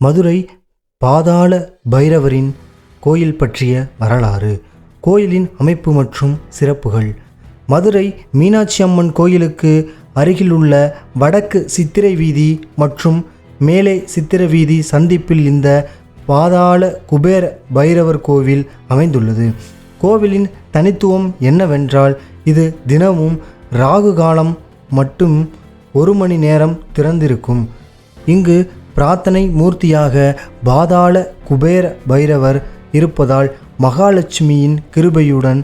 மதுரை பாதாள பைரவரின் கோயில் பற்றிய வரலாறு கோயிலின் அமைப்பு மற்றும் சிறப்புகள். மதுரை மீனாட்சி அம்மன் கோயிலுக்கு அருகிலுள்ள வடக்கு சித்திரை வீதி மற்றும் மேலே சித்திர வீதி சந்திப்பில் இந்த பாதாள குபேர பைரவர் கோவில் அமைந்துள்ளது. கோவிலின் தனித்துவம் என்னவென்றால் இது தினமும் ராகு காலம் மட்டும் ஒரு மணி நேரம் திறந்திருக்கும். இங்கு பிரார்த்தனை மூர்த்தியாக பாதாள குபேர பைரவர் இருப்பதால் மகாலட்சுமியின் கிருபையுடன்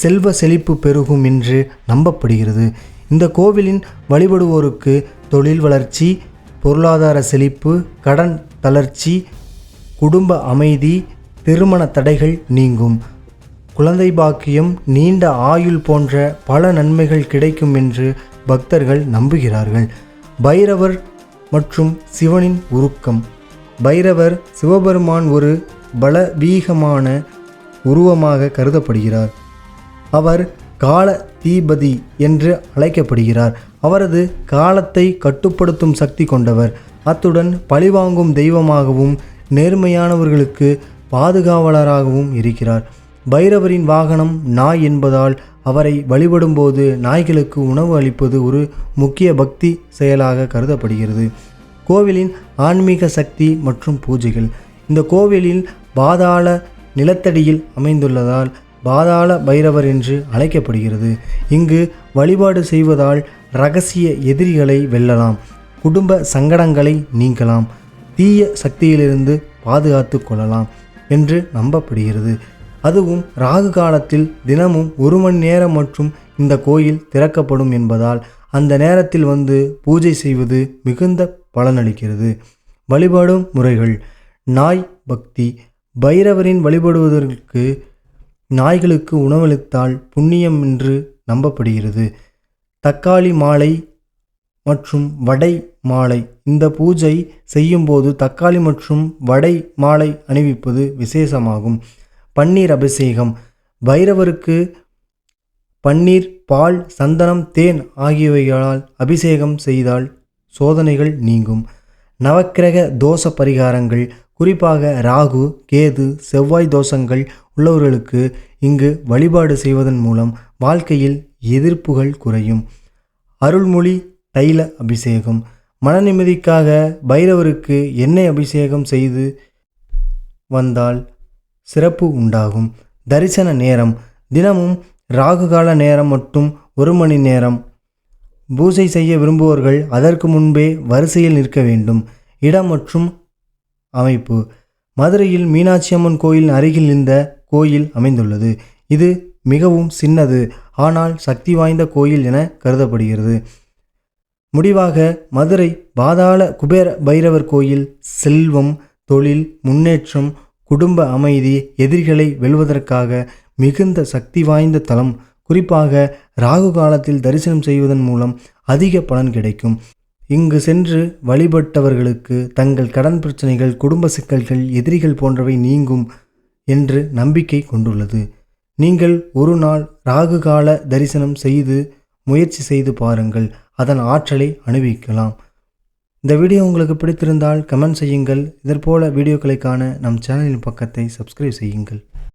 செல்வ செழிப்பு பெருகும் என்று நம்பப்படுகிறது. இந்த கோவிலின் வழிபடுவோருக்கு தொழில் வளர்ச்சி பொருளாதார செழிப்பு கடன் தளர்ச்சி குடும்ப அமைதி திருமண தடைகள் நீங்கும். குழந்தை பாக்கியம் நீண்ட ஆயுள் போன்ற பல நன்மைகள் கிடைக்கும் என்று பக்தர்கள் நம்புகிறார்கள். பைரவர் மற்றும் சிவனின் உருக்கம். பைரவர் சிவபெருமான் ஒரு பலவீகமான உருவமாக கருதப்படுகிறார். அவர் கால தீபதி என்று அழைக்கப்படுகிறார். அவரது காலத்தை கட்டுப்படுத்தும் சக்தி கொண்டவர். அத்துடன் பழிவாங்கும் தெய்வமாகவும் நேர்மையானவர்களுக்கு பாதுகாவலராகவும் இருக்கிறார். பைரவரின் வாகனம் நாய் என்பதால் அவரை வழிபடும்போது நாய்களுக்கு உணவு அளிப்பது ஒரு முக்கிய பக்தி செயலாக கருதப்படுகிறது. கோவிலின் ஆன்மீக சக்தி மற்றும் பூஜைகள். இந்த கோவிலில் பாதாள நிலத்தடியில் அமைந்துள்ளதால் பாதாள பைரவர் என்று அழைக்கப்படுகிறது. இங்கு வழிபாடு செய்வதால் ரகசிய எதிரிகளை வெல்லலாம். குடும்ப சங்கடங்களை நீங்கலாம். தீய சக்தியிலிருந்து பாதுகாத்து கொள்ளலாம் என்று நம்பப்படுகிறது. அதுவும் ராகு காலத்தில் தினமும் ஒரு மணி நேரம் மற்றும் இந்த கோயில் திறக்கப்படும் என்பதால் அந்த நேரத்தில் வந்து பூஜை செய்வது மிகுந்த பலனளிக்கிறது. வழிபாடும் முறைகள். நாய் பக்தி. பைரவரின் வழிபடுவதற்கு நாய்களுக்கு உணவளித்தால் புண்ணியம் என்று நம்பப்படுகிறது. தக்காளி மாலை மற்றும் வடை மாலை. இந்த பூஜை செய்யும்போது தக்காளி மற்றும் வடை மாலை அணிவிப்பது விசேஷமாகும். பன்னீர் அபிஷேகம். பைரவருக்கு பன்னீர் பால் சந்தனம் தேன் ஆகியவைகளால் அபிஷேகம் செய்தால் சோதனைகள் நீங்கும். நவக்கிரக தோஷ பரிகாரங்கள் குறிப்பாக ராகு கேது செவ்வாய் தோஷங்கள் உள்ளவர்களுக்கு இங்கு வழிபாடு செய்வதன் மூலம் வாழ்க்கையில் எதிர்ப்புகள் குறையும். அருள்மொழி தைல அபிஷேகம். மன நிம்மதிக்காக பைரவருக்கு எண்ணெய் அபிஷேகம் செய்து வந்தால் சிறப்பு உண்டாகும். தரிசன நேரம். தினமும் ராகுகால நேரம் மட்டும் ஒரு மணி நேரம். பூஜை செய்ய விரும்புவோர்கள் அதற்கு முன்பே வரிசையில் நிற்க வேண்டும். இடம் மற்றும் அமைப்பு. மதுரையில் மீனாட்சி அம்மன் கோயில் அருகில் இந்த கோயில் அமைந்துள்ளது. இது மிகவும் சின்னது. ஆனால் சக்தி வாய்ந்த கோயில் என கருதப்படுகிறது. முடிவாக மதுரை பாதாள குபேர பைரவர் கோயில் செல்வம் தொழில் முன்னேற்றம் குடும்ப அமைதி எதிரிகளை வெல்வதற்காக மிகுந்த சக்தி வாய்ந்த தலம் குறிப்பாக ராகு காலத்தில் தரிசனம் செய்வதன் மூலம் அதிக பலன் கிடைக்கும். இங்கு சென்று வழிபட்டவர்களுக்கு தங்கள் கடன் பிரச்சனைகள் குடும்ப சிக்கல்கள் எதிரிகள் போன்றவை நீங்கும் என்று நம்பிக்கை கொண்டுள்ளது. நீங்கள் ஒரு நாள் ராகு கால தரிசனம் செய்து முயற்சி செய்து பாருங்கள் அதன் ஆற்றலை அனுபவிக்கலாம். இந்த வீடியோ உங்களுக்கு பிடித்திருந்தால் கமெண்ட் செய்யுங்கள். இதற்போல வீடியோக்களை காண நம் சேனலின் பக்கத்தை சப்ஸ்கிரைப் செய்யுங்கள்.